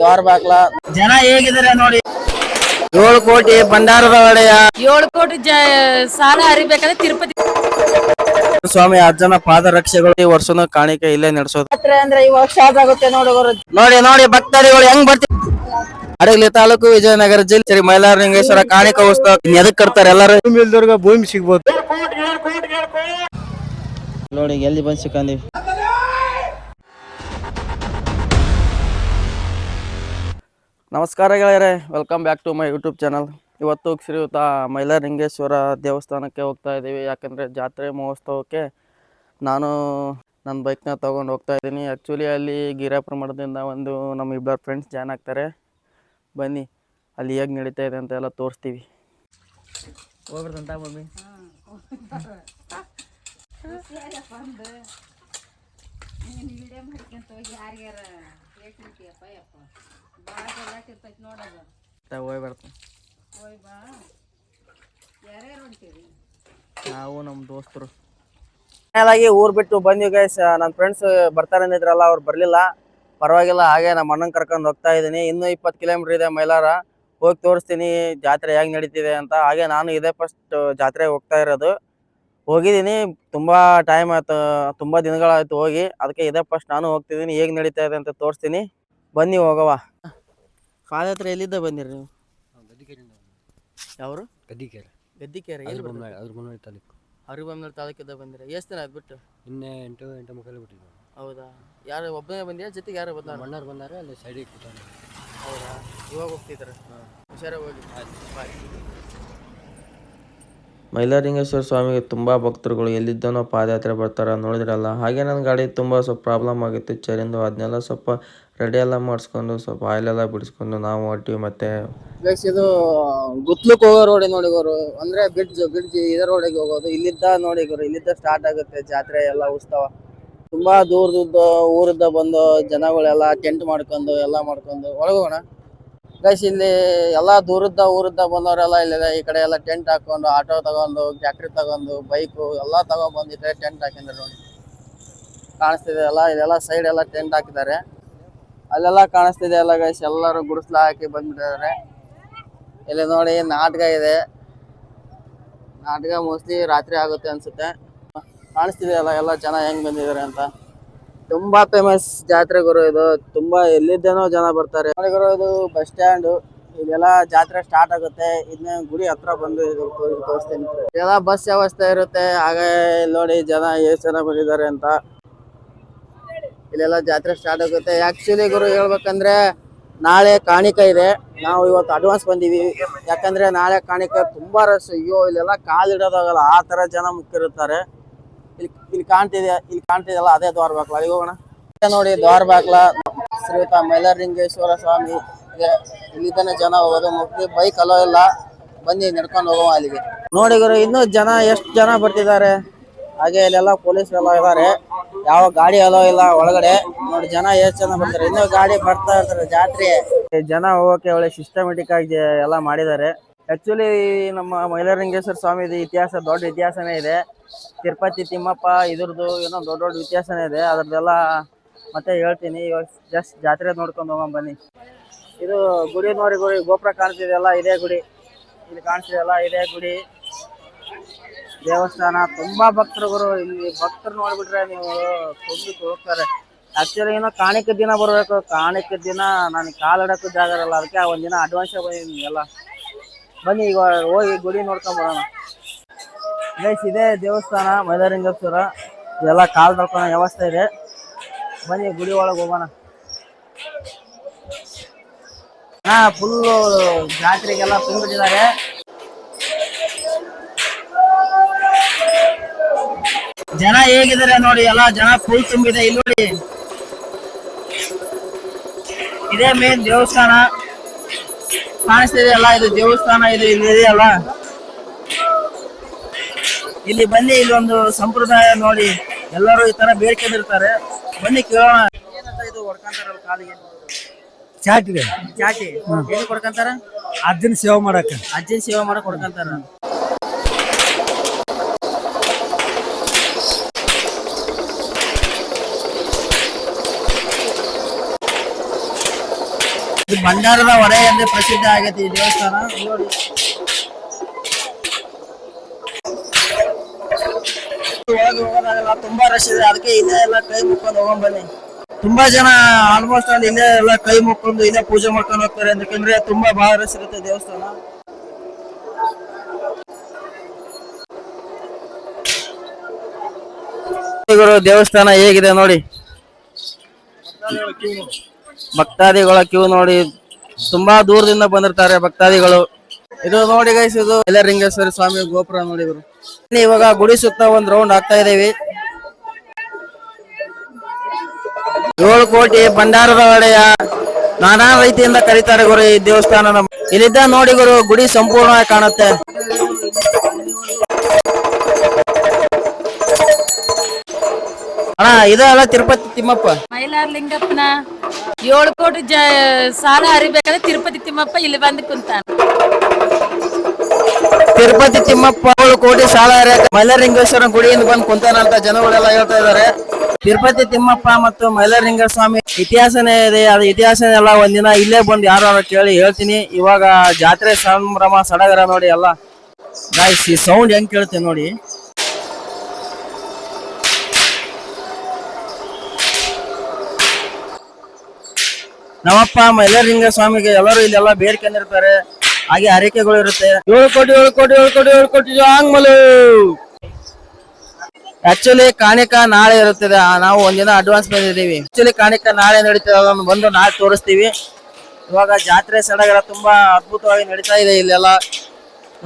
ದ್ವಾರ ಬಾಕ್ಲ ಜನ ಹೇಗಿದ್ದಾರೆ ನೋಡಿ? ಏಳು ಕೋಟಿ ಭಂಡಾರದ ಒಡೆಯ. ಏಳು ಕೋಟಿ ಜ ಸಾಲ ಹರಿಬೇಕಾದ್ರೆ ತಿರುಪತಿ ಸ್ವಾಮಿ ಅಜ್ಜನ ಪಾದರಕ್ಷೆಗಳು ಈ ವರ್ಷನ ಕಾಣಿಕೆ ಇಲ್ಲೇ ನಡೆಸೋದು. ಅಂದ್ರೆ ಇವಾಗ ಸ್ಟಾರ್ಟ್ ಆಗುತ್ತೆ ನೋಡಿ ನೋಡಿ ನೋಡಿ ಭಕ್ತಾದಿಗಳು ಹೆಂಗ್ ಬರ್ತೀವಿ ಹಡಗಲಿ ತಾಲೂಕು ವಿಜಯನಗರ ಜಿಲ್ಲೆ ಶ್ರೀ ಮೈಲಾರಲಿಂಗೇಶ್ವರ ಕಾಣಿಕ ಉತ್ಸವ. ಇನ್ ಎದಕ್ ಕರ್ತಾರೆ ಎಲ್ಲರೂ? ಭೂಮಿ ಇಲ್ದವ್ರಿಗೆ ಭೂಮಿ ಸಿಗ್ಬೋದು. ನೋಡಿ ಎಲ್ಲಿ ಬಂದ್ ಸಿಕ್ಕಂದಿವಿ ನಮಸ್ಕಾರ ಗೆಳೆಯರೆ welcome back to my YouTube channel ಇವತ್ತು ಶ್ರೀಯುತ ಮೈಲಾರಿಂಗೇಶ್ವರ ದೇವಸ್ಥಾನಕ್ಕೆ ಹೋಗ್ತಾ ಇದ್ದೀವಿ. ಯಾಕಂದರೆ ಜಾತ್ರೆ ಮಹೋತ್ಸವಕ್ಕೆ ನಾನು ನನ್ನ ಬೈಕ್ನ ತೊಗೊಂಡು ಹೋಗ್ತಾ ಇದ್ದೀನಿ. ಆ್ಯಕ್ಚುಲಿ ಅಲ್ಲಿ ಗಿರಾಪುರ ಮಠದಿಂದ ಒಂದು ನಮ್ಮ ಇಬ್ಬರು ಫ್ರೆಂಡ್ಸ್ ಜಾಯ್ನ್ ಆಗ್ತಾರೆ. ಬನ್ನಿ, ಅಲ್ಲಿ ಹೇಗೆ ನಡೀತಾ ಇದೆ ಅಂತ ಎಲ್ಲ ತೋರಿಸ್ತೀವಿ. ಹೋಗ್ಬಿಡ್ತಂತ ಮಮ್ಮಿ? ನಾವು ನಮ್ಮ ದೋಸ್ತರು. ಫೈನಲಾಗಿ ಊರ್ ಬಿಟ್ಟು ಬಂದ್ವಿ ಗೈಸ್ ನನ್ನ ಫ್ರೆಂಡ್ಸ್ ಬರ್ತಾರೆ ಅಂದಿದ್ರಲ್ಲ ಅವ್ರು ಬರ್ಲಿಲ್ಲ. ಪರವಾಗಿಲ್ಲ ಹಾಗೆ ನಮ್ಮ ಅಣ್ಣನ ಕರ್ಕೊಂಡು ಹೋಗ್ತಾ ಇದ್ದೀನಿ. ಇನ್ನೂ ಇಪ್ಪತ್ತು ಕಿಲೋಮೀಟರ್ ಇದೆ ಮೈಲಾರ. ಹೋಗಿ ತೋರಿಸ್ತೀನಿ ಜಾತ್ರೆ ಹೇಗೆ ನಡೀತಿದೆ ಅಂತ. ಹಾಗೆ ನಾನು ಇದೇ ಫಸ್ಟ್ ಜಾತ್ರೆ ಹೋಗ್ತಾ ಇರೋದು. ಹೋಗಿದ್ದೀನಿ ತುಂಬಾ ಟೈಮ್ ಆಯ್ತು ತುಂಬಾ ದಿನಗಳಾಯ್ತು ಹೋಗಿ. ಅದಕ್ಕೆ ಇದೇ ಫಸ್ಟ್ ನಾನು ಹೋಗ್ತಿದ್ದೀನಿ ಹೇಗೆ ನಡೀತಾ ಇದೆ ಅಂತ ತೋರಿಸ್ತೀನಿ. ಬನ್ನಿ ಹೋಗವ ಪಾದಯಾತ್ರೆ ಎಲ್ಲಿದ್ದ ಬಂದಿರಿ ನೀವು? ಯಾವರು? ಗದ್ದಿಕೆರೆ. ಗದ್ದಿಕೆರೆ ಎಲ್ಲಿ ಬೊಮ್ಮನಾಳ್ ಅದ್ರ ತಾಲೂಕು. ಹರಿಬಂದೂರು ತಾಲೂಕಿಂದ ಬಂದಿರಿ. ಎಷ್ಟು ದಿನ ಬಿಟ್ಟು ನಿನ್ನೆ ಎಂಟು ಎಂಟು ಮುಕ್ಕಲ್ಲಿ ಬಿಟ್ಟಿದ್ವಿ. ಹೌದಾ? ಯಾರು ಒಬ್ಬನೇ ಬಂದಿಯಾ ಜೊತೆಗೆ ಯಾರು ಬಂದಾರ? ಮಣ್ಣಾರು ಬಂದಾರೆ ಅಲ್ಲಿ ಸೈಡಿಗೆ ಕೂತಾನೆ ಹೌದಾ? ಇವಾಗ ಹೋಗ್ತಿದ್ದಾರೆ? ಹುಷಾರಾಗಿ ಹೋಗಿ. ಬಾಯ್ ಮೈಲಾರಲಿಂಗೇಶ್ವರ ಸ್ವಾಮಿಗೆ ತುಂಬ ಭಕ್ತರುಗಳು ಎಲ್ಲಿದ್ದನೋ ಪಾದಯಾತ್ರೆ ಬರ್ತಾರೆ ನೋಡಿದ್ರಲ್ಲ. ಹಾಗೆ ನನ್ನ ಗಾಡಿ ತುಂಬ ಸ್ವಲ್ಪ ಪ್ರಾಬ್ಲಮ್ ಆಗಿತ್ತು. ಚರಿಂದ ಅದನ್ನೆಲ್ಲ ಸ್ವಲ್ಪ ರೆಡಿ ಎಲ್ಲ ಮಾಡಿಸ್ಕೊಂಡು, ಸ್ವಲ್ಪ ಆಯಿಲ್ ಎಲ್ಲ ಬಿಡಿಸ್ಕೊಂಡು ನಾವು ಹೊಟ್ಟಿವಿ ಮತ್ತೆ. ಇದು ಗುತ್ಲಕ್ಕೆ ಹೋಗೋ ರೋಡಿ ನೋಡಿ ಗುರು. ಅಂದ್ರೆ ಬ್ರಿಡ್ಜ್ ಬ್ರಿಡ್ಜ್ ಇದೇ ರೋಡಿಗೆ ಹೋಗೋದು. ಇಲ್ಲಿದ್ದ ನೋಡಿ ಗುರು, ಇಲ್ಲಿದ್ದ ಸ್ಟಾರ್ಟ್ ಆಗುತ್ತೆ ಜಾತ್ರೆ ಎಲ್ಲ, ಉತ್ಸವ. ತುಂಬಾ ದೂರದಿಂದ, ಊರಿಂದ ಬಂದು ಜನಗಳೆಲ್ಲ ಟೆಂಟ್ ಮಾಡ್ಕೊಂಡು, ಎಲ್ಲ ಮಾಡ್ಕೊಂಡು. ಒಳಗೋಣ ಗೈಸ್ ಇಲ್ಲಿ ಎಲ್ಲ ದೂರದ ಊರದ್ದ ಬಂದವರೆಲ್ಲ ಇಲ್ಲಿದೆ. ಈ ಕಡೆ ಎಲ್ಲ ಟೆಂಟ್ ಹಾಕೊಂಡು ಆಟೋ ತಗೊಂಡು ಟ್ಯಾಕ್ಟ್ರಿ ತಗೊಂಡು ಬೈಕು ಎಲ್ಲ ತಗೊಂಡ್ ಬಂದಿದ್ರೆ ಟೆಂಟ್ ಹಾಕಿದ್ರು ನೋಡಿ. ಕಾಣಿಸ್ತಿದೆ ಎಲ್ಲ, ಇದೆಲ್ಲ ಸೈಡ್ ಎಲ್ಲ ಟೆಂಟ್ ಹಾಕಿದ್ದಾರೆ. ಅಲ್ಲೆಲ್ಲ ಕಾಣಿಸ್ತಿದೆ ಎಲ್ಲ ಗೈಸ್ ಎಲ್ಲರೂ ಗುಡಿಸ್ಲ ಹಾಕಿ ಬಂದ್ಬಿಟ್ಟಿದ್ದಾರೆ. ಇಲ್ಲಿ ನೋಡಿ, ನಾಟಕ ಇದೆ. ನಾಟಕ ಮೋಸ್ಟ್ಲಿ ರಾತ್ರಿ ಆಗುತ್ತೆ ಅನ್ಸುತ್ತೆ. ಕಾಣಿಸ್ತಿದೆ ಅಲ್ಲ ಎಲ್ಲ ಜನ ಹೆಂಗ್ ಬಂದಿದ್ದಾರೆ ಅಂತ. ತುಂಬಾ ಫೇಮಸ್ ಜಾತ್ರೆ ಗುರು ಇದು. ತುಂಬಾ ಎಲ್ಲಿದ್ದೇನೋ ಜನ ಬರ್ತಾರೆ. ಗುರು, ಇದು ಬಸ್ ಸ್ಟ್ಯಾಂಡ್ ಇದೆಲ್ಲ ಜಾತ್ರೆ ಸ್ಟಾರ್ಟ್ ಆಗುತ್ತೆ. ಇದನ್ನ ಗುಡಿ ಹತ್ರ ಬಂದು ತೋರಿಸ್ತೀನಿ. ಎಲ್ಲ ಬಸ್ ವ್ಯವಸ್ಥೆ ಇರುತ್ತೆ. ಹಾಗೆ ನೋಡಿ ಜನ ಎಷ್ಟು ಜನ ಬಂದಿದ್ದಾರೆ ಅಂತ. ಇಲ್ಲೆಲ್ಲ ಜಾತ್ರೆ ಸ್ಟಾರ್ಟ್ ಆಗುತ್ತೆ. ಆಕ್ಚುಲಿ ಗುರು, ಹೇಳ್ಬೇಕಂದ್ರೆ ನಾಳೆ ಕಾಣಿಕ ಇದೆ. ನಾವು ಇವತ್ತು ಅಡ್ವಾನ್ಸ್ ಬಂದೀವಿ. ಯಾಕಂದ್ರೆ ನಾಳೆ ಕಾಣಿಕ ತುಂಬಾ ರಶ್ ಅಯ್ಯೋ, ಇಲ್ಲೆಲ್ಲ ಕಾಲಿಡೋದಾಗಲ್ಲ ಆ ತರ ಜನ ಮುಕ್ಕಿರುತ್ತಾರೆ. ಇಲ್ಲಿ ಇಲ್ಲಿ ಕಾಣ್ತಿದೆ, ಇಲ್ಲಿ ಕಾಣ್ತಿದೆಯಲ್ಲ, ಅದೇ ದ್ವಾರ ಬಾಗ್ಲ. ಅಲ್ಲಿಗೆ ಹೋಗೋಣ. ನೋಡಿ ದ್ವಾರ ಶ್ರೀತಾ ಶ್ರೀಯುತ ಮೈಲಾರಲಿಂಗೇಶ್ವರ ಸ್ವಾಮಿ. ಇಲ್ಲಿ ಇಲ್ಲಿದ್ದಾನೆ ಜನ ಹೋಗೋದು. ಮುಕ್ತಿ ಬೈಕ್ ಅಲೋ ಇಲ್ಲ. ಬನ್ನಿ ನಡ್ಕೊಂಡು ಹೋಗುವ ಅಲ್ಲಿಗೆ. ನೋಡಿಗರು ಇನ್ನೂ ಜನ, ಎಷ್ಟು ಜನ ಬರ್ತಿದ್ದಾರೆ? ಹಾಗೆ ಇಲ್ಲೆಲ್ಲ ಪೊಲೀಸ್ ಎಲ್ಲ ಇದ್ದಾರೆ ಯಾವ ಗಾಡಿ ಅಲೋ ಇಲ್ಲ, ಒಳಗಡೆ. ನೋಡಿ, ಜನ ಎಷ್ಟು ಜನ ಬರ್ತಾರೆ? ಇನ್ನೂ ಗಾಡಿ ಬರ್ತಾ ಇರ್ತಾರೆ, ಜಾತ್ರೆ. ಜನ ಹೋಗೋಕೆ ಒಳ್ಳೆ ಸಿಸ್ಟಮೆಟಿಕ್ ಆಗಿ ಎಲ್ಲ ಮಾಡಿದ್ದಾರೆ. ಆಕ್ಚುಲಿ ನಮ್ಮ ಮೈಲಾರಲಿಂಗೇಶ್ವರ ಸ್ವಾಮಿದು ಇತಿಹಾಸ ದೊಡ್ಡ ಇತಿಹಾಸನೇ ಇದೆ. ತಿರುಪತಿ ತಿಮ್ಮಪ್ಪ, ಇದ್ರದ್ದು ಏನೋ ದೊಡ್ಡ ದೊಡ್ಡ ಇತಿಹಾಸನೇ ಇದೆ. ಅದ್ರದ್ದೆಲ್ಲ ಮತ್ತೆ ಹೇಳ್ತೀನಿ. ಇವಾಗ ಜಸ್ಟ್ ಜಾತ್ರೆ ನೋಡ್ಕೊಂಡು ಹೋಗೋಣ ಬನ್ನಿ. ಇದು ಗುಡಿ ನೋಡಿ ಗುಡಿ, ಗೋಪುರ ಕಾಣ್ತಿದೆಯಲ್ಲ ಇದೇ ಗುಡಿ. ಇಲ್ಲಿ ಕಾಣಿಸ್ತಿದೆಯಲ್ಲ ಇದೇ ಗುಡಿ. ದೇವಸ್ಥಾನ, ತುಂಬಾ ಭಕ್ತರುಗಳು ಇಲ್ಲಿ ಭಕ್ತರು ನೋಡ್ಬಿಟ್ರೆ ನೀವು ತುಂಬಿ ಹೋಗ್ತಾರೆ. ಆಕ್ಚುಲಿ ಏನೋ ಕಾಣಿಕೆ ದಿನ ಬರಬೇಕು. ಕಾಣಿಕೆ ದಿನ, ನಾನು ಕಾಲಿಡಕ್ಕೂ ಜಾಗ ಇರಲ್ಲ. ಅದಕ್ಕೆ ಒಂದಿನ ಅಡ್ವಾನ್ಸ್ ಬಂದಿದ್ದೀನಿ ಎಲ್ಲ. ಬನ್ನಿ ಈಗ ಹೋಗಿ ಗುಡಿ ನೋಡ್ಕೊಂಡ್ ಬರೋಣ. ಗೈಸ್ ಇದೇ ದೇವಸ್ಥಾನ ಮೈಲಾರಿಂಗೇಶ್ವರ ಇದೆಲ್ಲ ಕಾಲ್ ತೊಳ್ಕೊಳೋ ವ್ಯವಸ್ಥೆ ಇದೆ. ಬನ್ನಿ ಗುಡಿ ಒಳಗೆ ಹೋಗೋಣ. ಹಾ ಫುಲ್ಲು ಜಾತ್ರೆಗೆಲ್ಲ ತುಂಬಿಟ್ಟಿದ್ದಾರೆ ಜನ ಹೇಗಿದ್ದಾರೆ ನೋಡಿ, ಎಲ್ಲ ಜನ ಫುಲ್ ತುಂಬಿದೆ. ಇಲ್ಲಿ ನೋಡಿ. ಇದೇ ಮೇನ್ ದೇವಸ್ಥಾನ. ಕಾಣಿಸ್ತಿದೆ ಅಲ್ಲ ಇದು ದೇವಸ್ಥಾನ ಇದು ಇಲ್ಲಿ ಇದೆಯಲ್ಲ ಇಲ್ಲಿ ಬನ್ನಿ ಇಲ್ಲೊಂದು ಸಂಪ್ರದಾಯ ನೋಡಿ. ಎಲ್ಲರೂ ಈ ತರ ಬೇಡ್ಕೊಂಡಿರ್ತಾರೆ. ಬನ್ನಿ ಕೇಳೋಣ. ಏನಂತ ಇದು ಹೊಡ್ಕೊಂತಾರಲ್ಲ ಕಾಲಿಗೆ? ಚಾಟಿ ಚಾಟಿ. ಏನು ಕೊಡ್ಕಂತಾರ? ಅಜ್ಜನ ಸೇವೆ ಮಾಡಕ್ಕೆ. ಅಜ್ಜನ್ ಸೇವೆ ಮಾಡಕ್ ಕೊಡ್ಕಂತಾರ ಭಂಡಾರದ ಒಡೆ ಎಂದೇ ಪ್ರಸಿದ್ಧ ಆಗೈತಿ ಈ ದೇವಸ್ಥಾನ. ನೋಡಿ. ತುಂಬಾ ರಶ್ ಇದೆ. ಅದಕ್ಕೆ ಇಲ್ಲೇ ಎಲ್ಲ ಕೈ ಮುಕ್ಕೊಂಡು ಹೋಗೋಣ ಬನ್ನಿ. ತುಂಬಾ ಜನ ಆಲ್ಮೋಸ್ಟ್ ಅಲ್ಲಿ ಇಲ್ಲೇ ಎಲ್ಲ ಕೈ ಮುಕ್ಕೊಂಡು ಇಲ್ಲೇ ಪೂಜೆ ಮಾಡ್ಕೊಂಡು ಹೋಗ್ತಾರೆ ಯಾಕಂದ್ರೆ ತುಂಬಾ ಬಹಳ ರಶ್ ಇರುತ್ತೆ ದೇವಸ್ಥಾನ. ದೇವಸ್ಥಾನ ಹೇಗಿದೆ ನೋಡಿ? ಭಕ್ತಾದಿಗಳ ಕ್ಯೂ ನೋಡಿ ತುಂಬಾ ದೂರದಿಂದ ಬಂದಿರ್ತಾರೆ ಭಕ್ತಾದಿಗಳು. ಇದು ನೋಡಿ ಗೈಸ್ ಇದು ಎಲ್ಲರಿಂಗೇಶ್ವರ ಸ್ವಾಮಿ ಗೋಪುರ ನೋಡಿ ಇವಾಗ ಗುಡಿ ಸುತ್ತ ಒಂದ್ ರೌಂಡ್ ಆಗ್ತಾ ಇದೀವಿ ಏಳು ಕೋಟಿ ಭಂಡಾರದ ಒಡೆಯ ನಾನಾ ರೀತಿಯಿಂದ ಕರೀತಾರೆ ಗುರು ಈ ದೇವಸ್ಥಾನ ಇಲ್ಲಿಂದ ಇಲ್ಲಿದ್ದ ನೋಡಿ ಗುರು, ಗುಡಿ ಸಂಪೂರ್ಣವಾಗಿ ಕಾಣುತ್ತೆ. ಅಣ್ಣ ಇದೆಲ್ಲ ತಿರುಪತಿ ತಿಮ್ಮಪ್ಪ. ಮೈಲಾರ್ ಲಿಂಗಪ್ಪನ ಏಳು ಕೋಟಿ ಜ, ಸಾಲ ಹರಿಬೇಕಾದ್ರೆ ತಿರುಪತಿ ತಿಮ್ಮಪ್ಪ ಇಲ್ಲಿ ಬಂದು ಕುಂತಾನ. ತಿರುಪತಿ ತಿಮ್ಮಪ್ಪ ಏಳು ಕೋಟಿ ಸಾಲ ಮೈಲಾರಲಿಂಗೇಶ್ವರ ಗುಡಿಯಿಂದ ಬಂದು ಕುಂತಾನ ಅಂತ ಜನಗಳೆಲ್ಲ ಹೇಳ್ತಾ ಇದಾರೆ ತಿರುಪತಿ ತಿಮ್ಮಪ್ಪ ಮತ್ತು ಮೈಲಾರಲಿಂಗ ಸ್ವಾಮಿ ಇತಿಹಾಸನೇ ಇದೆ, ಅದು ಇತಿಹಾಸನೇ ಎಲ್ಲ ಒಂದಿನ ಇಲ್ಲೇ ಬಂದು ಯಾರು ಕೇಳಿ ಹೇಳ್ತೀನಿ. ಇವಾಗ ಜಾತ್ರೆ ಸಂಭ್ರಮ ಸಡಗರ ನೋಡಿ ಎಲ್ಲ. ಈ ಸೌಂಡ್ ಹೆಂಗ್ ಕೇಳ್ತೀನಿ ನೋಡಿ. ನಮ್ಮಪ್ಪ ಮೈಲಾರಲಿಂಗ ಸ್ವಾಮಿಗೆ ಎಲ್ಲರೂ ಇಲ್ಲೆಲ್ಲ ಬೇಡ್ಕೊಂಡಿರ್ತಾರೆ ಹಾಗೆ ಹರಕೆಗಳು ಇರುತ್ತೆ. ಏಳು ಕೋಟಿ ಏಳು ಕೋಟಿ ಏಳು ಕೋಟಿ ಏಳು ಕೋಟಿ ಜಾಂಗ್ಮಲು. ಆಕ್ಚುಲಿ ಕಾಣಿಕ ನಾಳೆ ಇರುತ್ತದೆ. ನಾವು ಒಂದಿನ ಅಡ್ವಾನ್ಸ್ ಬಂದಿದ್ದೀವಿ. ಆಕ್ಚುಲಿ ಕಾಣಿಕ ನಾಳೆ ನಡೀತದೆ. ಅದನ್ನು ಬಂದು ನಾಳೆ ತೋರಿಸ್ತೀವಿ. ಇವಾಗ ಜಾತ್ರೆ ಸಡಗರ ತುಂಬಾ ಅದ್ಭುತವಾಗಿ ನಡೀತಾ ಇದೆ ಇಲ್ಲೆಲ್ಲ.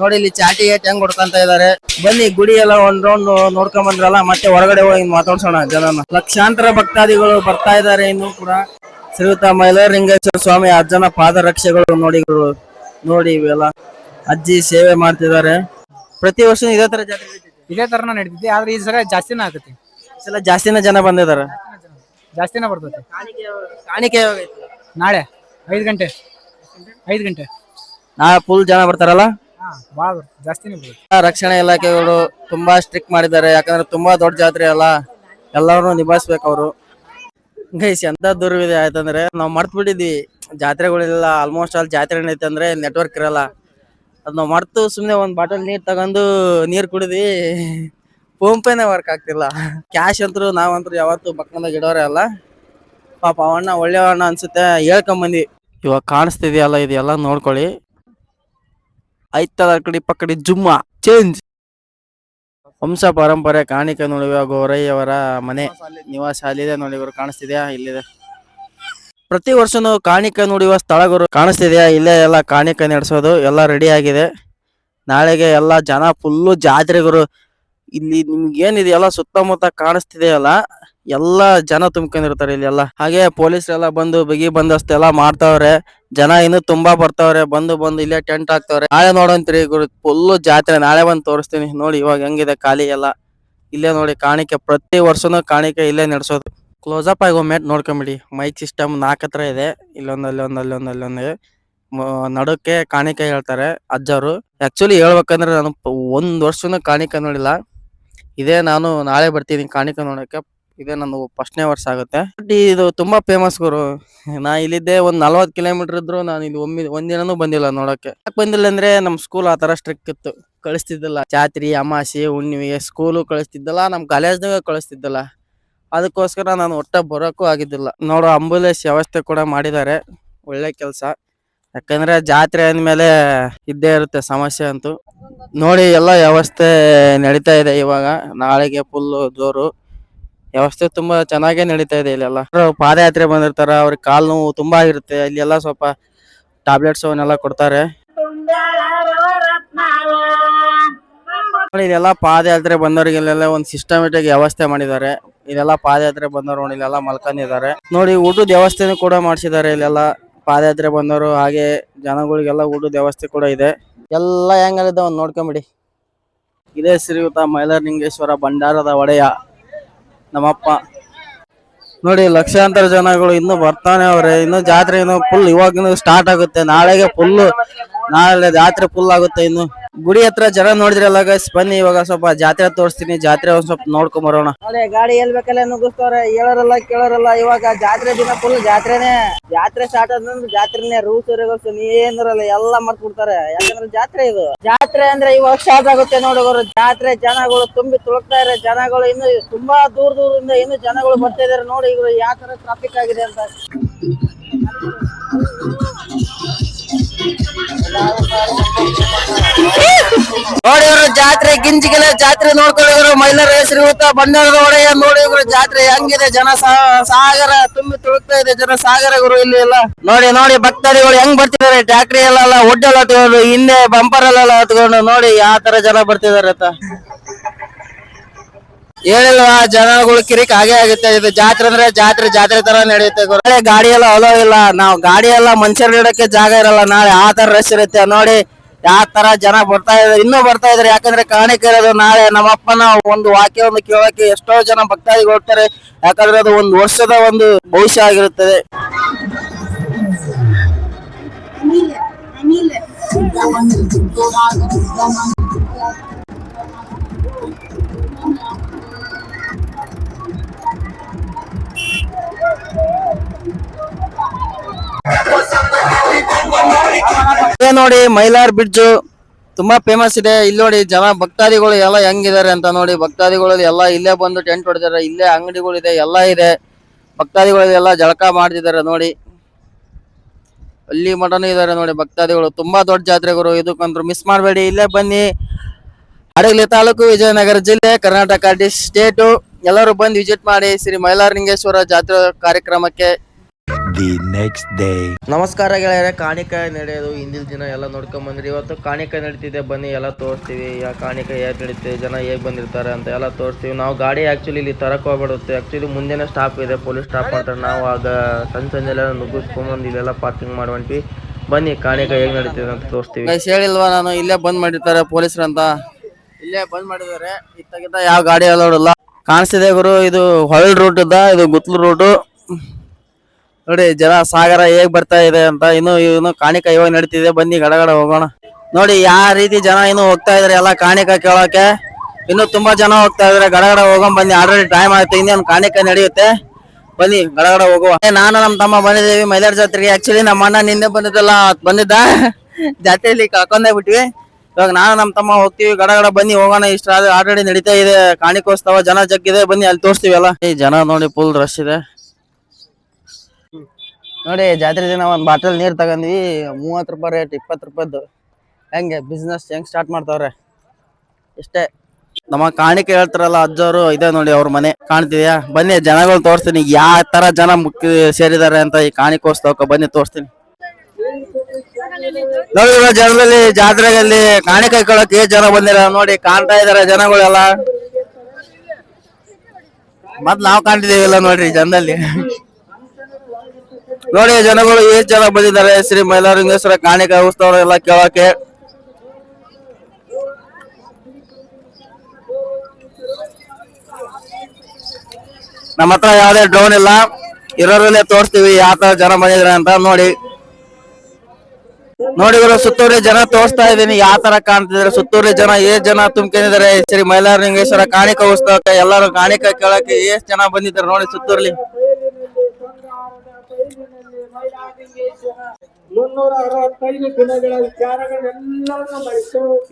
ನೋಡಿ, ಇಲ್ಲಿ ಚಾಟಿ ಏಟ್ ಹೆಂಗ್ ಹೊಡ್ಕೊಂತ ಇದಾರೆ. ಬನ್ನಿ, ಗುಡಿ ಎಲ್ಲ ಒಂದ್ ರೌಂಡ್ ನೋಡ್ಕೊಂಡ್ ಬಂದ್ರಲ್ಲ ಮತ್ತೆ ಹೊರಗಡೆ ಹೋಗಿ ಮಾತಾಡ್ಸೋಣ ಜನನ. ಲಕ್ಷಾಂತರ ಭಕ್ತಾದಿಗಳು ಬರ್ತಾ ಇದಾರೆ ಇನ್ನು ಕೂಡ. ಶ್ರೀಯುತ ಮೈಲಾರಲಿಂಗೇಶ್ವರ ಸ್ವಾಮಿ ಅಜ್ಜನ ಪಾದರಕ್ಷೆಗಳು ನೋಡಿ ನೋಡಿ ಇವೆಲ್ಲ. ಅಜ್ಜಿ ಸೇವೆ ಮಾಡ್ತಿದ್ದಾರೆ. ಪ್ರತಿ ವರ್ಷ ಇದೇ ತರ ಜಾತ್ರೆ. ಇದೇ ತರನ ನಡೀತೈತಿ ಆದ್ರೆ ಈ ಸಲ ಜಾಸ್ತಿನ ಆಗತ್ತೆ. ಸಲ ಜಾಸ್ತಿನ ಜನ ಬಂದಿದ್ದಾರೆ. ಜಾಸ್ತಿನ ಬರ್ತೈತಿ. ಕಾಣಿಕೆ? ನಾಳೆ ಐದು ಗಂಟೆ ಐದು ಗಂಟೆ. ನಾ ಫುಲ್ ಜನ ಬರ್ತಾರಲ್ಲ? ಹಾ ಭಾಳ ಜಾಸ್ತಿನೇ ಬರ್ತೈತಿ. ರಕ್ಷಣಾ ಇಲಾಖೆಗಳು ತುಂಬಾ ಸ್ಟ್ರಿಕ್ಟ್ ಮಾಡಿದ್ದಾರೆ ಯಾಕಂದ್ರೆ ತುಂಬಾ ದೊಡ್ಡ ಜಾತ್ರೆ ಅಲ್ಲ. ಎಲ್ಲರೂ ನಿಭಾಯಿಸ್ಬೇಕು ಅವರು. ಗೈಸ್ ಎಂತ ದುರ್ವಿದೆ ಆಯ್ತಂದ್ರೆ ನಾವು ಮರ್ತ್ ಬಿಟ್ಟಿದ್ವಿ. ಜಾತ್ರೆಗಳಿಲ್ಲ ಆಲ್ಮೋಸ್ಟ್ ಆಲ್ ಜಾತ್ರೆ ಏನೈತೆ ಅಂದ್ರೆ ನೆಟ್ವರ್ಕ್ ಇರಲ್ಲ. ಅದ್ ನಾವು ಮರ್ತು ಸುಮ್ನೆ ಒಂದ್ ಬಾಟಲ್ ನೀರ್ ತಗೊಂಡು ನೀರ್ ಕುಡಿದ್ವಿ. ಫೋನ್ ಪೇನೆ ವರ್ಕ್ ಆಗ್ತಿಲ್ಲ. ಕ್ಯಾಶ್ ಅಂತೂ ನಾವಂತೂ ಯಾವತ್ತು ಪಕ್ಕದಾಗ ಇಡೋರೇ ಅಲ್ಲ. ಪಾಪ ಅವಣ್ಣ ಅಣ್ಣ ಅನ್ಸುತ್ತೆ ಹೇಳ್ಕೊಂಬಂದಿ ಇವಾಗ ಕಾಣಿಸ್ತಿದ್ಯಲ್ಲ, ಇದೆಲ್ಲ ನೋಡ್ಕೊಳ್ಳಿ. ಐತದ ಕಡೆ ಪಕ್ಕಡೆ ಜುಮ್ಮ ಚೇಂಜ್ ವಂಶ ಪರಂಪರೆ, ಕಾಣಿಕೆ ನೋಡಿ ಗೋರಯ್ಯವರ ಮನೆ. ನಿವಾಸ ಅಲ್ಲಿದೆ ನೋಡಿ ಇವರು ಕಾಣಿಸ್ತಿದೆಯಾ? ಇಲ್ಲಿದೆ. ಪ್ರತಿ ವರ್ಷನೂ ಕಾಣಿಕೆ ನುಡಿಯುವ ಸ್ಥಳಗಳು ಕಾಣಿಸ್ತಿದೆಯಾ? ಇಲ್ಲೇ ಎಲ್ಲ ಕಾಣಿಕೆ ನಡೆಸೋದು, ಎಲ್ಲ ರೆಡಿ ಆಗಿದೆ. ನಾಳೆಗೆ ಎಲ್ಲ ಜನ ಫುಲ್ಲು ಜಾತ್ರೆಗರು ಇಲ್ಲಿ ನಿಮ್ಗೆ ಏನಿದೆಯಲ್ಲ ಸುತ್ತಮುತ್ತ ಕಾಣಿಸ್ತಿದೆಯಲ್ಲ ಎಲ್ಲ ಜನ ತುಂಬ್ಕೊಂಡಿರ್ತಾರೆ ಇಲ್ಲಿ ಎಲ್ಲ ಹಾಗೆ ಪೊಲೀಸ್ ಎಲ್ಲಾ ಬಂದು ಬಿಗಿ ಬಂದೋಬಸ್ತ್ ಎಲ್ಲ ಮಾಡ್ತಾವ್ರೆ. ಜನ ಇನ್ನು ತುಂಬಾ ಬರ್ತಾವ್ರೆ. ಬಂದು ಬಂದು ಇಲ್ಲೇ ಟೆಂಟ್ ಹಾಕ್ತಾವ್ರೆ. ನಾಳೆ ನೋಡಂತ್ರಿ ಫುಲ್ಲು ಜಾತ್ರೆ. ನಾಳೆ ಬಂದು ತೋರಿಸ್ತೀನಿ. ನೋಡಿ ಇವಾಗ ಹೆಂಗಿದೆ ಖಾಲಿ ಎಲ್ಲ. ಇಲ್ಲೇ ನೋಡಿ ಕಾಣಿಕೆ. ಪ್ರತಿ ವರ್ಷನೂ ಕಾಣಿಕೆ ಇಲ್ಲೇ ನಡೆಸೋದು. ಕ್ಲೋಸ್ ಅಪ್ ಆಗಿ ಒಮ್ಮೆ ನೋಡ್ಕೊಂಬಿಡಿ. ಮೈಕ್ ಸಿಸ್ಟಮ್ ನಾಲ್ಕು ಹತ್ರ ಇದೆ. ಇಲ್ಲೊಂದು ಅಲ್ಲೊಂದು ಅಲ್ಲೊಂದು ಅಲ್ಲೊಂದು ನಡುಕ್ಕೆ ಕಾಣಿಕೆ ಹೇಳ್ತಾರೆ ಅಜ್ಜರು. ಆಕ್ಚುಲಿ ಹೇಳ್ಬೇಕಂದ್ರೆ ನಾನು ಒಂದ್ ವರ್ಷನೂ ಕಾಣಿಕೆ ನೋಡಿಲ್ಲ. ಇದೇ ನಾನು ನಾಳೆ ಬರ್ತೀನಿ ಕಾಣಿಕೆ ನೋಡಕ್ಕೆ. ಇದೇ, ನಂದು ಫಸ್ಟ್ನೇ ವರ್ಷ ಆಗುತ್ತೆ. ಬಟ್ ಇದು ತುಂಬಾ ಫೇಮಸ್ ಗುರು. ನಾ ಇಲ್ಲಿದ್ದೆ ಒಂದ್ ನಲ್ವತ್ ಕಿಲೋಮೀಟರ್ ಇದ್ರು, ನಾನು ಇದು ಒಮ್ಮೆ ಒಂದಿನೂ ಬಂದಿಲ್ಲ ನೋಡಕ್ಕೆ ಯಾಕೆ ಬಂದಿಲ್ಲ ಅಂದ್ರೆ ನಮ್ ಸ್ಕೂಲ್ ಆತರ ತರ ಸ್ಟ್ರಿಕ್ ಇತ್ತು. ಕಳಿಸ್ತಿದ್ದಿಲ್ಲ. ಚಾತ್ರಿ ಅಮಾಸೆ, ಹುಣ್ಣಿಮೆಗೆ ಸ್ಕೂಲು ಕಳಿಸ್ತಿದ್ದಲ್ಲ, ನಮ್ ಕಾಲೇಜ್ನಾಗ ಕಳಿಸ್ತಿದ್ದಿಲ್ಲ. ಅದಕ್ಕೋಸ್ಕರ ನಾನು ಒಟ್ಟ ಬರೋಕ್ಕೂ ಆಗಿದ್ದಿಲ್ಲ. ನೋಡೋ ಆಂಬುಲೆನ್ಸ್ ವ್ಯವಸ್ಥೆ ಕೂಡ ಮಾಡಿದ್ದಾರೆ. ಒಳ್ಳೆ ಕೆಲಸ. ಯಾಕಂದ್ರೆ ಜಾತ್ರೆ ಅಂದ್ಮೇಲೆ ಇದ್ದೇ ಇರುತ್ತೆ ಸಮಸ್ಯೆ ಅಂತೂ. ನೋಡಿ, ಎಲ್ಲ ವ್ಯವಸ್ಥೆ ನಡೀತಾ ಇದೆ ಇವಾಗ. ನಾಳೆಗೆ ಫುಲ್ ಜೋರು. ವ್ಯವಸ್ಥೆ ತುಂಬಾ ಚೆನ್ನಾಗೇ ನಡೀತಾ ಇದೆ ಇಲ್ಲೆಲ್ಲ. ಪಾದಯಾತ್ರೆ ಬಂದಿರ್ತಾರ, ಅವ್ರಿಗೆ ಕಾಲ್ ನೋವು ತುಂಬಾ ಇರುತ್ತೆ, ಇಲ್ಲೆಲ್ಲ ಸ್ವಲ್ಪ ಟ್ಯಾಬ್ಲೆಟ್ಸ್ ಅವನ್ನೆಲ್ಲ ಕೊಡ್ತಾರೆ. ಇದೆಲ್ಲ ಪಾದಯಾತ್ರೆ ಬಂದವರಿಗೆಲ್ಲ ಒಂದು ಸಿಸ್ಟಮೆಟಿಕ್ ವ್ಯವಸ್ಥೆ ಮಾಡಿದ್ದಾರೆ. ಇಲ್ಲೆಲ್ಲ ಪಾದಯಾತ್ರೆ ಬಂದವರು ನೋಡಿ, ಇಲ್ಲೆಲ್ಲ ಮಲ್ಕೊಂಡಿದ್ದಾರೆ. ನೋಡಿ, ಊಟದ ವ್ಯವಸ್ಥೆನೂ ಕೂಡ ಮಾಡಿಸಿದ್ದಾರೆ ಇಲ್ಲೆಲ್ಲ ಪಾದಯಾತ್ರೆ ಬಂದವರು, ಹಾಗೆ ಜನಗಳಿಗೆಲ್ಲ ಊಟದ ವ್ಯವಸ್ಥೆ ಕೂಡ ಇದೆ. ಎಲ್ಲ ಹೆಂಗಲ್ಲಿದೆ ಒಂದು ನೋಡ್ಕೊಂಬಿಡಿ. ಇದೇ ಶ್ರೀಯುತ ಮೈಲಾರಲಿಂಗೇಶ್ವರ ಭಂಡಾರದ ಒಡೆಯ. ನಮ್ಮಪ್ಪ. ನೋಡಿ, ಲಕ್ಷಾಂತರ ಜನಗಳು ಇನ್ನು ಬರ್ತಾನೆ ಅವ್ರೆ. ಇನ್ನು ಜಾತ್ರೆ ಇನ್ನು ಫುಲ್ ಇವಾಗ ಸ್ಟಾರ್ಟ್ ಆಗುತ್ತೆ. ನಾಳೆಗೆ ಫುಲ್ ನಾಳೆ ಜಾತ್ರೆ ಫುಲ್ ಆಗುತ್ತೆ ಇನ್ನು. ಗುಡಿ ಹತ್ರ ಜನ ನೋಡಿದ್ರಲ್ಲ ಗೈಸ್ ಬನ್ನಿ ಇವಾಗ ಸ್ವಲ್ಪ ಜಾತ್ರೆ ತೋರಿಸ್ತೀನಿ, ಜಾತ್ರೆ ಒಂದ್ ಸ್ವಲ್ಪ ನೋಡ್ಕೊಂಡ್ ಬರೋಣ. ನೋಡಿ, ಗಾಡಿ ಎಲ್ ಬೇಕಲ್ಲ ನುಗ್ಗಿಸ್ತವ್ರೆ ಹೇಳೋರಲ್ಲ, ಕೇಳೋರಲ್ಲ, ಇವಾಗ ಜಾತ್ರೆ ದಿನ ಫುಲ್ ಜಾತ್ರೆನೆ. ಜಾತ್ರೆ ಸ್ಟಾರ್ಟ್ ಆದ್ರೆ ಜಾತ್ರೆನೆ ರೂಲ್ಸ್ ರೆಗುಲೇಷನ್ ಏನಿರಲ್ಲ, ಎಲ್ಲ ಮರ್ತ್ ಬಿಡ್ತಾರೆ ಯಾಕಂದ್ರೆ ಜಾತ್ರೆ ಇದು. ಜಾತ್ರೆ ಅಂದ್ರೆ ಇವಾಗ ಸ್ಟಾರ್ಟ್ ಆಗುತ್ತೆ ನೋಡಿ ಅವರು ಜಾತ್ರೆ ಜನಗಳು ತುಂಬಿ ತುಳುಕ್ತಾ ಇರೋ ಜನಗಳು ಇನ್ನು ತುಂಬಾ ದೂರ ದೂರದಿಂದ ಇನ್ನು ಜನಗಳು ಬರ್ತಾ ಇದಾರೆ. ನೋಡಿ ಇವರು ಯಾವ ತರ ಟ್ರಾಫಿಕ್ ಆಗಿದೆ ಅಂತ. ನೋಡಿ ಇವ್ರು ಜಾತ್ರೆ ಗಿಂಜಿಗಿಲ್ಲ ಜಾತ್ರೆ ನೋಡ್ಕೊಂಡಿದ್ರು ಹೆಸರು ಬಂಡಾರದ ಒಡೆಯ ನೋಡಿ ಇವ್ರು. ಜಾತ್ರೆ ಹೆಂಗಿದೆ? ಜನ ಸಾಗರ ತುಂಬಿ ತುಳುಕ್ತಾ ಇದೆ. ಜನ ಸಾಗರ ಗುರು ಇಲ್ಲಿ ಎಲ್ಲ. ನೋಡಿ ನೋಡಿ, ಭಕ್ತಾದಿಗಳು ಹೆಂಗ್ ಬರ್ತಿದ್ದಾರೆ? ಟ್ಯಾಕ್ಟ್ರಿ ಎಲ್ಲ ಒಡ್ಡೆಲ್ಲ ಹತ್ಕೊಂಡು, ಹಿಂದೆ ಬಂಪರ್ ಎಲ್ಲ ಹತ್ಕೊಂಡು ನೋಡಿ, ಯಾವ ತರ ಜನ ಬರ್ತಿದಾರೆ ಅಂತ. ಹೇಳಿಲ್ವಾ ಜನಗಳು ಕಿರಿಕ್ ಹಾಗೆ ಆಗುತ್ತೆ. ಇದು ಜಾತ್ರೆ ಅಂದ್ರೆ ಜಾತ್ರೆ ಜಾತ್ರೆ ತರ ನಡೆಯುತ್ತೆ ಗಾಡಿ ಎಲ್ಲ ಅಲೋ ಇಲ್ಲ. ನಾವು ಗಾಡಿ ಎಲ್ಲ ಮನುಷ್ಯರ್ ಇಡಕ್ಕೆ ಜಾಗ ಇರಲ್ಲ. ನಾಳೆ ಆ ತರ ರಶ್ ಇರುತ್ತೆ. ನೋಡಿ ಯಾವ ತರ ಜನ ಬರ್ತಾ ಇದಾರೆ ಇನ್ನೂ ಬರ್ತಾ ಇದಾರೆ ಯಾಕಂದ್ರೆ ಕಾಣಿಕೆ ಇರೋದು ನಾಳೆ ನಮ್ಮಪ್ಪನ ಒಂದು ವಾಕ್ಯ, ಒಂದು ಕೇಳೋಕೆ ಎಷ್ಟೋ ಜನ ಭಕ್ತಾದಿಗಳು ಹೋಗ್ತಾರೆ. ಯಾಕಂದ್ರೆ ಅದು ಒಂದು ವರ್ಷದ ಒಂದು ಭವಿಷ್ಯ ಆಗಿರುತ್ತದೆ. ಇದೇ ನೋಡಿ ಮೈಲಾರ್ ಬ್ರಿಡ್ಜ್ ತುಂಬಾ ಫೇಮಸ್ ಇದೆ. ಇಲ್ಲಿ ನೋಡಿ ಜನ ಭಕ್ತಾದಿಗಳು ಎಲ್ಲ ಹೆಂಗಿದ್ದಾರೆ ಅಂತ ನೋಡಿ. ಭಕ್ತಾದಿಗಳು ಎಲ್ಲ ಇಲ್ಲೇ ಬಂದು ಟೆಂಟ್ ಹೊಡೆದಾರೆ ಇಲ್ಲೇ ಅಂಗಡಿಗಳಿದೆ ಎಲ್ಲ ಇದೆ. ಭಕ್ತಾದಿಗಳು ಎಲ್ಲ ಜಳಕ ಮಾಡ್ತಿದ್ದಾರೆ ನೋಡಿ. ಅಲ್ಲಿ ಮಠನೂ ಇದಾರೆ ನೋಡಿ ಭಕ್ತಾದಿಗಳು. ತುಂಬಾ ದೊಡ್ಡ ಜಾತ್ರೆಗಳು ಇದಕ್ಕಂದ್ರು ಮಿಸ್ ಮಾಡಬೇಡಿ. ಇಲ್ಲೇ ಬನ್ನಿ. ಹಡಗಲಿ ತಾಲೂಕು ವಿಜಯನಗರ ಜಿಲ್ಲೆ, ಕರ್ನಾಟಕ ಡಿಸ್ ಸ್ಟೇಟು ಎಲ್ಲರೂ ಬಂದು ವಿಸಿಟ್ ಮಾಡಿ ಶ್ರೀ ಮೈಲಾರಲಿಂಗೇಶ್ವರ ಜಾತ್ರೆ ಕಾರ್ಯಕ್ರಮಕ್ಕೆ the ನೆಕ್ಸ್ಟ್ ಡೇ ನಮಸ್ಕಾರ ಗೆಳೆಯರೆ ಕಾಣಿಕಾಯಿ ನಡೆಯೋದು ಹಿಂದಿನ ದಿನ ಎಲ್ಲ ನೋಡ್ಕೊಂಡ್ ಬಂದ್ರಿ. ಇವತ್ತು ಕಾಣಿಕಾಯಿ ನಡೀತಿದೆ ಬನ್ನಿ ಎಲ್ಲ ತೋರಿಸ್ತೀವಿ. ಯಾ ಕಾಣಿಕಾಯಿ ಹೇಗೆ ನಡೀತಿದೆ ಜನ ಹೇಗೆ ಬಂದಿರ್ತಾರೆ ಅಂತ ಎಲ್ಲ ತೋರಿಸ್ತೀವಿ. ನಾವು ಗಾಡಿ ಆ್ಯಕ್ಚುಲಿ ಇಲ್ಲಿ ತರಕ ಹೋಗ್ಬಿಡುತ್ತೆ. ಆ್ಯಕ್ಚುಲಿ ಮುಂದೆನೆ ಸ್ಟಾಪ್ ಇದೆ ಪೊಲೀಸ್ ಸ್ಟಾಪ್ ಮಾಡ್ತಾರೆ. ನಾವು ಆಗ ಸಣ್ಣ ಸಂಜೆ ಎಲ್ಲ ನುಗ್ಗಿಸ್ಕೊಂಬಂದು ಇಲ್ಲೆಲ್ಲ ಪಾರ್ಕಿಂಗ್ ಮಾಡ್ಕೊಂಡ್ವಿ ಬನ್ನಿ ಕಾಣಿಕಾಯಿ ಹೇಗೆ ನಡೀತಿದೆ ಅಂತ ತೋರಿಸ್ತೀವಿ. ಗೈಸ್ ಹೇಳಿಲ್ವಾ ನಾನು? ಇಲ್ಲೇ ಬಂದ್ ಮಾಡಿರ್ತಾರೆ ಪೊಲೀಸ್ ಅಂತ. ಇಲ್ಲೇ ಬಂದ್ ಮಾಡಿದ್ದಾರೆ. ಇತ್ತಾಗಿದ್ದ ಯಾವ ಗಾಡಿ ಅಲೋಡಿಲ್ಲ ಕಾಣಿಸ್ತಿದೆ ಗುರು ಇದು ಹೊಳ್ ರೂಟ್ ಇದ್ದ ಇದು ಗುತ್ಲು ರೂಟು ನೋಡಿ ಜನ ಸಾಗರ ಹೇಗ್ ಬರ್ತಾ ಇದೆ ಅಂತ ಇನ್ನು ಇನ್ನು ಕಾಣಿಕ ಇವಾಗ ನಡೀತಿದೆ. ಬನ್ನಿ ಗಡಗಡ ಹೋಗೋಣ. ನೋಡಿ ಯಾವ ರೀತಿ ಜನ ಇನ್ನು ಹೋಗ್ತಾ ಇದಾರೆ ಎಲ್ಲ ಕಾಣಿಕ ಕೇಳೋಕೆ. ಇನ್ನು ತುಂಬಾ ಜನ ಹೋಗ್ತಾ ಇದಾರೆ. ಗಡಗಡ ಹೋಗೋಣ ಬನ್ನಿ. ಆಲ್ರೆಡಿ ಟೈಮ್ ಆಯ್ತು. ಇನ್ನೇನು ಕಾಣಿಕ ನಡೆಯುತ್ತೆ? ಬನ್ನಿ ಗಡಗಡ ಹೋಗುವ. ನಾನು ನಮ್ಮ ತಮ್ಮ ಬಂದಿದ್ದೀವಿ. ಮೈಲಾರ ಜಾತ್ರೆಗೆ ಆಕ್ಚುಲಿ ನಮ್ಮ ಅಣ್ಣ ನಿನ್ನೆ ಬಂದಿದ್ದಲ್ಲ ಬಂದಿದ್ದ. ಜಾತ್ರೆಯಲ್ಲಿ ಕಳ್ಕೊಂಡೇ ಬಿಟ್ವಿ. ಇವಾಗ ನಾನು ನಮ್ಮ ತಮ್ಮ ಹೋಗ್ತೀವಿ. ಗಡಗಡ ಬನ್ನಿ, ಹೋಗೋಣ. ಇಷ್ಟ ಆಲ್ರೆಡಿ ನಡೀತಾ ಇದೆ. ಕಾಣಿಕೋತ್ಸವ ಜನ ಜಗ್ಗಿದೆ. ಬನ್ನಿ, ಅಲ್ಲಿ ತೋರಿಸ್ತೀವಿ ಎಲ್ಲ. ಈ ಜನ ನೋಡಿ ಫುಲ್ ರಶ್ ಇದೆ. ನೋಡಿ, ಜಾತ್ರೆ ದಿನ ಒಂದ್ ಬಾಟಲ್ ನೀರ್ ತಗೊಂಡ್ವಿ. ಮೂವತ್ ರೂಪಾಯಿ ರೇಟ್ ಇಪ್ಪತ್ತು ರೂಪಾಯ್ದು. ಹೆಂಗೆ ಬಿಸ್ನೆಸ್ ಹೆಂಗ್ ಸ್ಟಾರ್ಟ್ ಮಾಡ್ತಾವ್ರೆ? ಇಷ್ಟೇ ನಮ್ಮ ಕಾಣಿಕೆ ಹೇಳ್ತಾರಲ್ಲ ಅಜ್ಜವರು ಇದೆ ನೋಡಿ ಅವ್ರ ಮನೆ. ಕಾಣ್ತಿದ್ಯಾ? ಬನ್ನಿ, ಜನಗಳು ತೋರಿಸ್ತೀನಿ. ಯಾವ ತರ ಜನ ಮುಖ್ಯ ಸೇರಿದ್ದಾರೆ ಅಂತ ಈ ಕಾಣಿಕೋತ್ಸವಕ್ಕೆ ಬನ್ನಿ, ತೋರಿಸ್ತೀನಿ. ನೋಡಿ ಜನರಲ್ಲಿ, ಜಾತ್ರೆಯಲ್ಲಿ ಕಾಣಿಕೆ ಕೇಳಕ್ಕೆ ಜನ ಬಂದಿರ? ನೋಡಿ, ಕಾಣ್ತಾ ಇದಾರೆ ಜನಗಳೆಲ್ಲ. ಮತ್ ನಾವ್ ಕಾಣ್ತಿದೀವಿಲ್ಲ ನೋಡ್ರಿ, ಜನದಲ್ಲಿ. ನೋಡಿ, ಜನಗಳು ಎಷ್ಟ್ ಜನ ಬಂದಿದ್ದಾರೆ. ಶ್ರೀ ಮೈಲಾರಿಂಗೇಶ್ವರ ಕಾಣಿಕ ಉತ್ಸವ ಎಲ್ಲ ಕೇಳಕ್ಕೆ ನಮ್ಮ ಹತ್ರ ಯಾವ್ದೇ ಡ್ರೋನ್ ಇಲ್ಲ. ಇರೋರಲ್ಲೇ ತೋರಿಸ್ತೀವಿ ಯಾವ ತರ ಜನ ಬಂದಿದ್ರೆ ಅಂತ ನೋಡಿ. ನೋಡಿ ಇವರು ಸುತ್ತೂರಿ ಜನ ತೋರಿಸ್ತಾ ಇದೀನಿ ಯಾವ ತರ ಕಾಣ್ತಿದ್ರೆ ಸುತ್ತೂರಿ ಜನ ಏಷ್ಟ್ ಜನ ತುಂಬ್ಕೊಂಡಿದ್ದಾರೆ. ಶ್ರೀ ಮೈಲಾರಲಿಂಗೇಶ್ವರ ಕಾಣಿಕ ಉತ್ಸವಕ್ಕೆ ಎಲ್ಲರೂ ಕಾಣಿಕ ಕೇಳಕ್ಕೆ ಎಷ್ಟ್ ಜನ ಬಂದಿದ್ದಾರೆ ನೋಡಿ ಸುತ್ತೂರ್ಲಿ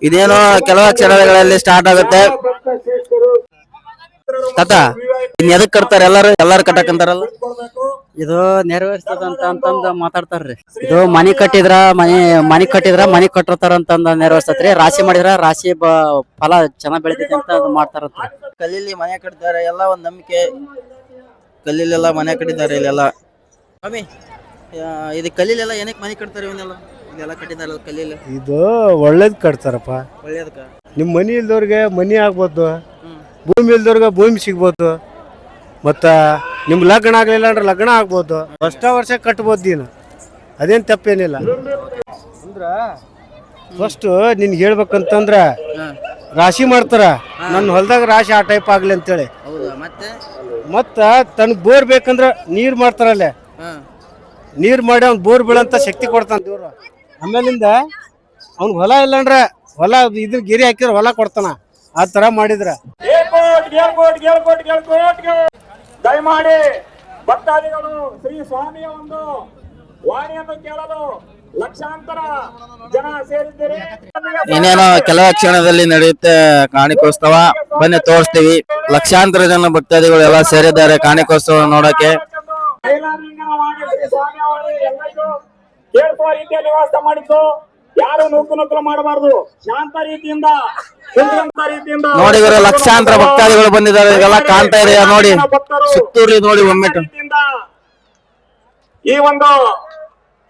ಇದೇನೋ ಕೆಲವು ಕ್ಷಣಗಳಲ್ಲಿ ಸ್ಟಾರ್ಟ್ ಆಗುತ್ತೆ. ತಾತ ಇನ್ ಎದಕ್ ಕಟ್ತಾರ ಎಲ್ಲಾರು? ಎಲ್ಲಾರು ಕಟ್ಟಕಂತಾರಲ್ಲ? ಇದು ನೆರವೇರಿಸ್ತದಂತ ಅಂತಂದ ಮಾತಾಡ್ತಾರ್ರಿ. ಇದು ಮನಿ ಕಟ್ಟಿದ್ರ ಮನಿ ಮನಿ ಕಟ್ಟಿದ್ರ ಮನಿ ಕಟ್ಟಿರ್ತಾರ ಅಂತಂದ ನೆರವೇರಿಸ್ತತ್ರಿ. ರಾಶಿ ಮಾಡಿದ್ರ ರಾಶಿ ಬ ಫಲ ಚೆನ್ನಾಗ್ ಬೆಳಿತೈತಿ ಅಂತ ಅದು ಮಾಡ್ತಾರತ್ರಿ. ಕಲ್ಲಲ್ಲಿ ಮನೆ ಕಟ್ಟಿದ್ದಾರೆ ಎಲ್ಲ ಒಂದ್ ನಂಬಿಕೆ. ಕಲ್ಲಿಲೆಲ್ಲ ಮನೆ ಕಟ್ಟಿದ್ದಾರೆ ಇಲ್ಲೆಲ್ಲ. ಸ್ವಾಮಿ ಇದು ಕಲ್ಲಿಲೆಲ್ಲ ಏನಕ್ಕೆ ಮನೆ ಕಟ್ತಾರೆ ಇವನ್ನೆಲ್ಲ? ಇದೆಲ್ಲ ಕಟ್ಟಿದಾರಲ್ಲ ಕಲ್ಲಿಲ್ಲ ಇದು ಒಳ್ಳೇದ್ ಕಟ್ತಾರಪ್ಪ. ಒಳ್ಳೇದಕ್ಕ? ನಿಮ್ಮ ಮನಿ ಇಲ್ದವ್ರಿಗೆ ಮನಿ ಆಗ್ಬೋದು. ಭೂಮಿ ಇಲ್ದವ್ರಿಗೆ ಭೂಮಿ ಸಿಗ್ಬೋದು. ಮತ್ತ ನಿಮ್ ಲಗ್ನ ಆಗ್ಲಿಲ್ಲ ಅಂದ್ರೆ ಲಗ್ನ ಆಗ್ಬೋದು. ವರ್ಷ ವರ್ಷ ಕಟ್ಬೋದು ನೀನು. ಅದೇನ್ ತಪ್ಪೇನಿಲ್ಲ. ಅಂದ್ರ ಫಸ್ಟ್ ನಿನ್ಗೆ ಹೇಳ್ಬೇಕಂತಂದ್ರ. ರಾಶಿ ಮಾಡ್ತಾರ. ನನ್ನ ಹೊಲ್ದಾಗ ರಾಶಿ ಆ ಟೈಪ್ ಆಗ್ಲಿ ಅಂತೇಳಿ. ಹೌದಾ? ಮತ್ತೆ? ಮತ್ತ ತನ್ ಬೋರ್ ಬೇಕಂದ್ರ ನೀರ್ ಮಾಡ್ತಾರಲ್ಲೇ. ನೀರ್ ಮಾಡಿ ಅವ್ನ್ ಬೋರ್ ಬೀಳಂತ ಶಕ್ತಿ ಕೊಡ್ತಾನ ದೇವ್ರು. ಆಮೇಲಿಂದ ಅವ್ನ್ ಹೊಲ ಇಲ್ಲಂದ್ರೆ ಹೊಲ ಇದು ಗಿರಿ ಹಾಕಿದ್ರೆ ಹೊಲ ಕೊಡ್ತಾನ. ಆ ತರ ಮಾಡಿದ್ರ. ದಯಮಾಡಿ ಭಕ್ತಾದಿಗಳು ಶ್ರೀ ಸ್ವಾಮಿಯ ಒಂದು ವಾಣಿಯನ್ನು ಕೇಳಲು ಲಕ್ಷಾಂತರ ಜನ ಸೇರಿದ್ದೀರಿ. ಇನ್ನೇನೋ ಕೆಲವೇ ಕ್ಷಣದಲ್ಲಿ ನಡೆಯುತ್ತೆ ಕಾಣಿಕೋತ್ಸವ. ಬನ್ನಿ ತೋರಿಸ್ತೀವಿ. ಲಕ್ಷಾಂತರ ಜನ ಭಕ್ತಾದಿಗಳು ಎಲ್ಲ ಸೇರಿದ್ದಾರೆ ಕಾಣಿಕೋತ್ಸವ ನೋಡಕ್ಕೆ ಶ್ರೀ ಸ್ವಾಮಿಯ ವಾಣಿ ಎಲ್ಲರಿಗೂ ಕೇಳಿಸುವ ರೀತಿಯಲ್ಲಿ ವ್ಯವಸ್ಥೆ ಮಾಡಿದ್ದು ಯಾರು ನೂಕು ನುಗ್ಗಲು ಮಾಡಬಾರದು. ಶಾಂತ ರೀತಿಯಿಂದ ರೀತಿಯಿಂದ. ನೋಡಿ ಲಕ್ಷಾಂತರ ಭಕ್ತಾದಿಗಳು ಬಂದಿದ್ದಾರೆ. ಇದೆಲ್ಲ ಕಾಣ್ತಾ ಇದೆಯಾ ನೋಡಿ. ಸುತ್ತೂರಿ ನೋಡಿ ಒಮ್ಮೆ ಈ ಒಂದು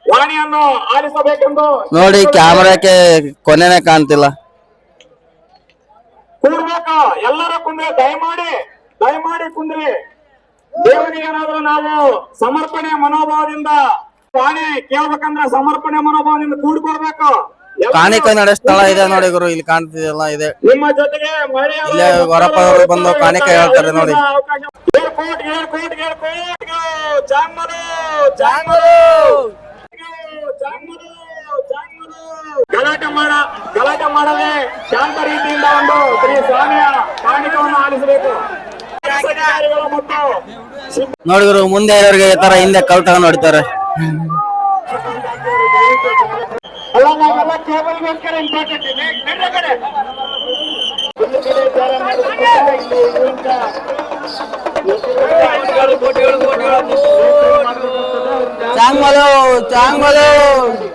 ವಾಣಿಯನ್ನು ಆಲಿಸಬೇಕೆಂದು ನೋಡಿ ಕ್ಯಾಮರಾಕ್ಕೆ ಕೊನೆನೆ ಕಾಣ್ತಿಲ್ಲ. ಕೂರ್ಬೇಕು. ಎಲ್ಲರೂ ಕುಂದ್ರಿ ದಯಮಾಡಿ ದಯಮಾಡಿ ಕುಂದ್ರಿ. ದೇವರಿಗೆ ಏನಾದ್ರೂ ನಾವು ಸಮರ್ಪಣೆ ಮನೋಭಾವದಿಂದ ಕಾಣೆ ಕೇಳ್ಬೇಕಂದ್ರೆ ಸಮರ್ಪಣೆ ಮನೋಭಾವದಿಂದ ಕೂಡ್ಕೊಳ್ಬೇಕು. ಎಲ್ಲರೂ ಕಾಣಿಕೆ ನಡೆಯೋ ಸ್ಥಳ ಇದೆ ನೋಡಿ ಗುರು ಇಲ್ಲಿ ಕಾಣ್ತಿದೆಯಲ್ಲ ಇದೆ. ನಿಮ್ಮ ಜೊತೆಗೆ ಇಲ್ಲೇ ವರಪ್ಪ ಅವರು ಬಂದು ಕಾಣಿಕೆ ಹೇಳ್ತಾರೆ ನೋಡಿ. ಗಲಾಟೆ ಮಾಡ ಗಲಾಟೆ ಮಾಡದೆ ಶಾಂತ ರೀತಿಯಿಂದ ಒಂದು ಶ್ರೀ ಸ್ವಾಮಿಯ ಕಾಣಿಕವನ್ನು ಆಲಿಸಬೇಕು. ಅಧಿಕಾರಿಗಳು ಮತ್ತು ಸಿಬ್ಬಂದಿ ನೋಡಿ ಗುರು ಮುಂದೆ ಇರೋರಿಗೆ ತರ ಹಿಂದೆ ಕಲ್ ತಗೊಂಡ್ ಮಲೋ ಚಾಂಗ್ ನಾವೆಲ್ಲ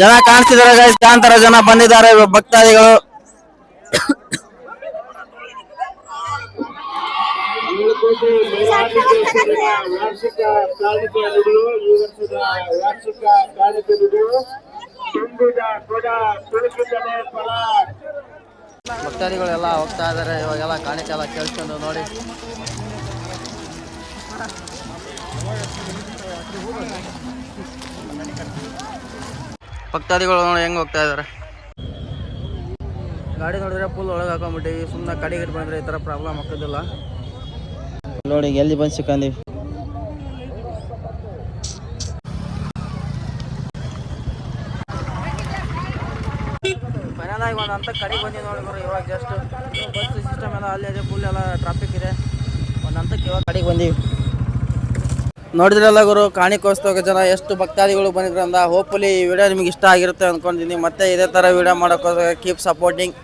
ಜನ ಕಾಣಿಸ್ತಿದ್ದಾರೆ ಲಕ್ಷಾಂತರ ಜನ ಬಂದಿದ್ದಾರೆ, ಭಕ್ತಾದಿಗಳು. ಭಕ್ತಾದಿಗಳು ಎಲ್ಲ ಹೋಗ್ತಾ ಇದಾರೆ ಇವಾಗೆಲ್ಲ ಕಾಣಿಕೆ ಎಲ್ಲ ಕೇಳಿಸ್ಕೊಂಡು ನೋಡಿ. ಭಕ್ತಾದಿಗಳು ನೋಡಿ ಹೆಂಗ್ ಹೋಗ್ತಾ ಇದಾರೆ. ಗಾಡಿ ನೋಡಿದ್ರೆ ಫುಲ್ ಒಳಗೆ ಹಾಕೊಂಡ್ಬಿಟ್ಟಿವಿ. ಸುಮ್ಮನೆ ಕಡೆಗೆ ಬಂದ್ರೆ ಈ ಥರ ಪ್ರಾಬ್ಲಮ್ ಆಗ್ತದಿಲ್ಲ. ನೋಡಿ ಎಲ್ಲಿ ಬಂದು ಸಿಕ್ಕಂದೀವಿ ಫೈನಲ್ ಆಗಿ ಒಂದು ಅಂತ ಕಡೆಗೆ ಬಂದಿವಿ ನೋಡಿ ಗುರು ಇವಾಗ ಜಸ್ಟ್ ಬಸ್ ಸಿಸ್ಟಮ್ ಎಲ್ಲ ಅಲ್ಲಿ ಇದೆ ಫುಲ್ ಎಲ್ಲ ಟ್ರಾಫಿಕ್ ಇದೆ. ಒಂದು ಹಂತಕ್ಕೆ ಇವಾಗ ಕಡೆಗೆ ಬಂದೀವಿ. ನೋಡಿದ್ರಲ್ಲ ಗುರು ಕಾಣಿಕೋತ್ಸವಕ್ಕೆ ಜನ ಎಷ್ಟು ಭಕ್ತಾದಿಗಳು ಬಂದಿದ್ರಂದ ಹೋಪ್ಫುಲಿ ಈ ವಿಡಿಯೋ ನಿಮಗೆ ಇಷ್ಟ ಆಗಿರುತ್ತೆ ಅಂದ್ಕೊಂಡಿದ್ದೀನಿ. ಮತ್ತೆ ಇದೇ ಥರ ವಿಡಿಯೋ ಮಾಡೋಕ್ಕೋಸ್ಕರ ಕೀಪ್ ಸಪೋರ್ಟಿಂಗ್